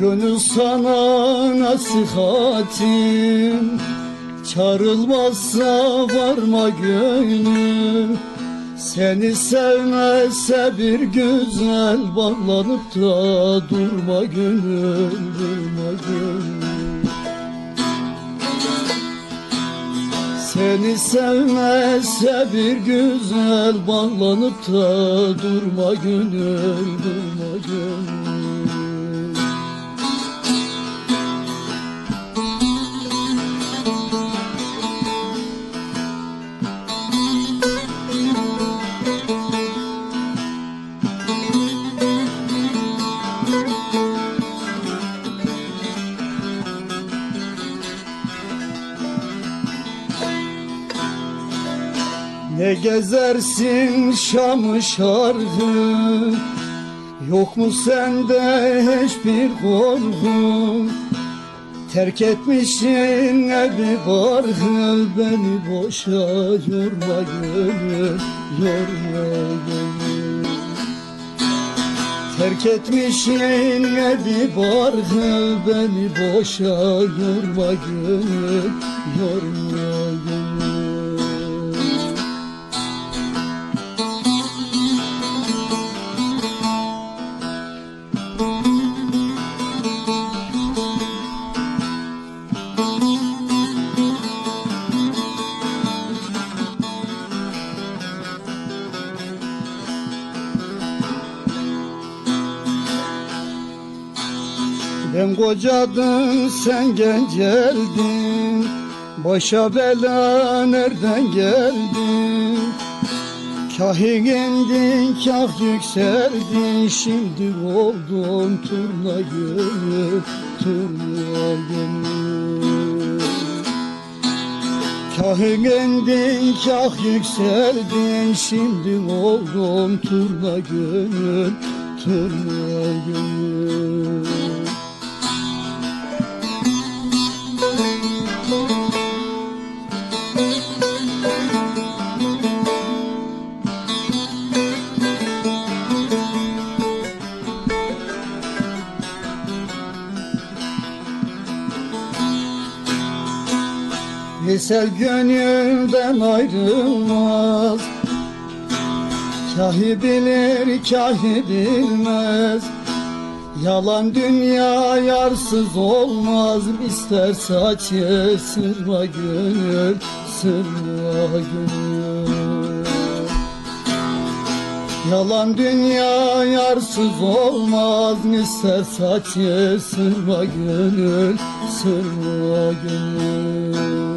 Gönül sana nasihatim. Çağrılmazsa varma gönlüm Seni sevmezse bir güzel Bağlanıp da durma gönül Durma gönül. Seni sevmezse bir güzel Bağlanıp da durma gönül Durma gönül Ne gezersin Şam'ı şarkı? Yok mu sende hiçbir korku? Terk etmişsin evi barkı Beni boşa yorma gönül Yorma gönül. Terk etmişsin evi barkı Beni boşa yorma gönül Yorma gönül Ben kocadım sen genceldin Başa bela nereden geldin? Kah indin kah yükseldin. Şimdi oldun turna gönül Turna gönül Kah indin kah yükseldin. Şimdi oldun turna gönül Turna gönül Vesel gönülden ayrılmaz. Kahi bilir kahi bilmez. Yalan dünya yarsız olmaz. İster saçı sırma gönül Sırma gönül. Yalan dünya yarsız olmaz. İster saçı sırma gönül Sırma gönül